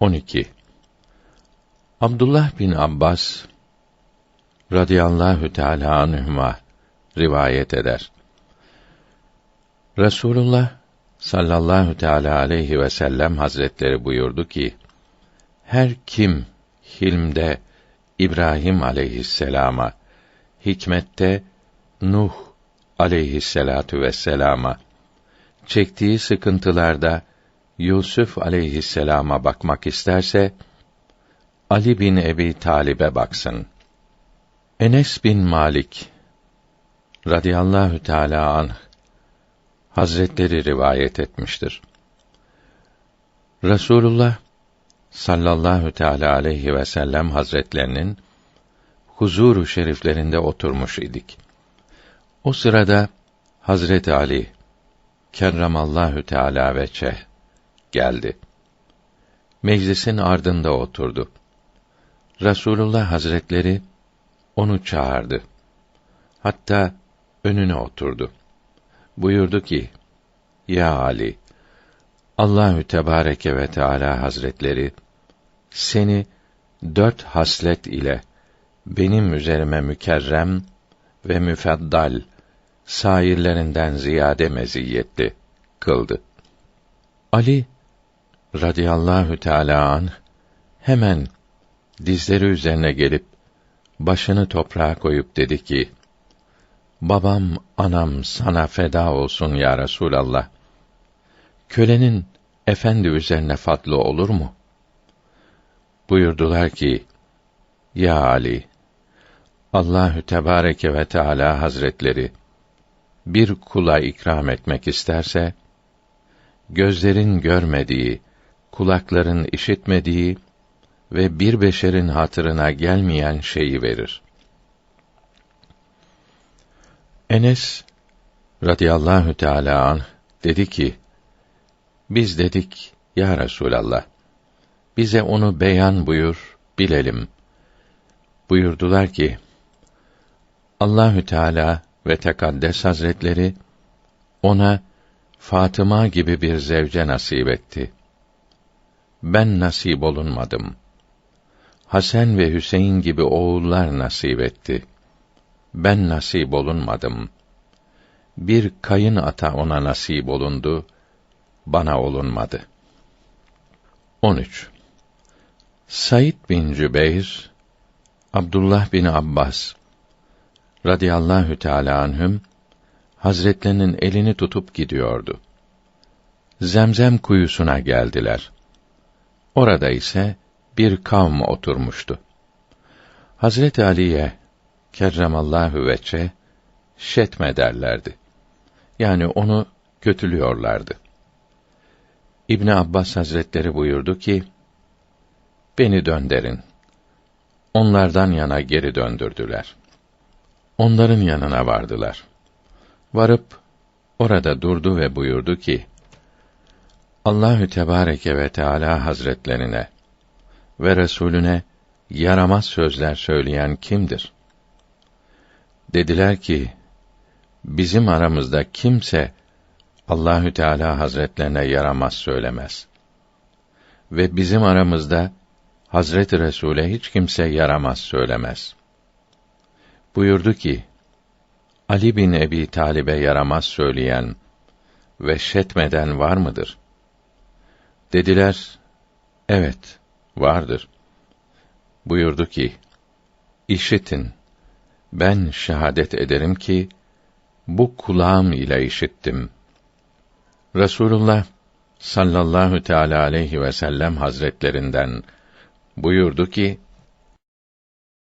12. Abdullah bin Abbas radıyallahu teala anhuma rivayet eder. Resulullah sallallahu teala aleyhi ve sellem hazretleri buyurdu ki: Her kim hilmde İbrahim aleyhisselama, hikmette Nuh aleyhisselatu vesselama, çektiği sıkıntılarda Yusuf aleyhisselama bakmak isterse Ali bin Ebi Talib'e baksın. Enes bin Malik radıyallahu teala anh Hazretleri rivayet etmiştir. Resulullah sallallahu teala aleyhi ve sellem hazretlerinin huzuru şeriflerinde oturmuş idik. O sırada Hazreti Ali kerramallahu teala ve çeh geldi. Meclisin ardında oturdu. Resulullah Hazretleri onu çağırdı. Hatta önüne oturdu. Buyurdu ki: Ya Ali, Allahü Tebareke ve Teala Hazretleri seni dört haslet ile benim üzerime mükerrem ve müfaddal sairlerinden ziyade meziyetli kıldı. Ali radıyallahu teala an hemen dizleri üzerine gelip başını toprağa koyup dedi ki: Babam, anam sana feda olsun ya Resulallah. Kölenin efendi üzerine fadlı olur mu? Buyurdular ki: Ya Ali, Allahü Tebareke ve Teala Hazretleri bir kula ikram etmek isterse gözlerin görmediği, kulakların işitmediği ve bir beşerin hatırına gelmeyen şeyi verir. Enes radıyallahu teala anh dedi ki: Biz dedik ya Resulallah bize onu beyan buyur bilelim. Buyurdular ki: Allahü Teala ve Tekaddes Hazretleri ona Fatıma gibi bir zevce nasip etti. Ben nasip olunmadım. Hasan ve Hüseyin gibi oğullar nasip etti. Ben nasip olunmadım. Bir kayın ata ona nasip olundu, bana olunmadı. 13. Said bin Cübeyr, Abdullah bin Abbas radıyallahu teala anhüm Hazretlerinin elini tutup gidiyordu. Zemzem kuyusuna geldiler. Orada ise bir kavm oturmuştu. Hazreti Ali'ye kerremallahu veçe şetme derlerdi. Yani onu kötülüyorlardı. İbn Abbas Hazretleri buyurdu ki: Beni dönderin. Onlardan yana geri döndürdüler. Onların yanına vardılar. Varıp orada durdu ve buyurdu ki: Allahü Tebareke ve Teala Hazretlerine ve Resulüne yaramaz sözler söyleyen kimdir? Dediler ki: Bizim aramızda kimse Allahü Teala Hazretlerine yaramaz söylemez. Ve bizim aramızda Hazreti Resul'e hiç kimse yaramaz söylemez. Buyurdu ki: Ali bin Ebi Talib'e yaramaz söyleyen ve şetmeden var mıdır? Dediler, evet, vardır. Buyurdu ki, işitin, ben şehadet ederim ki, bu kulağım ile işittim. Resulullah sallallahu teala aleyhi ve sellem hazretlerinden buyurdu ki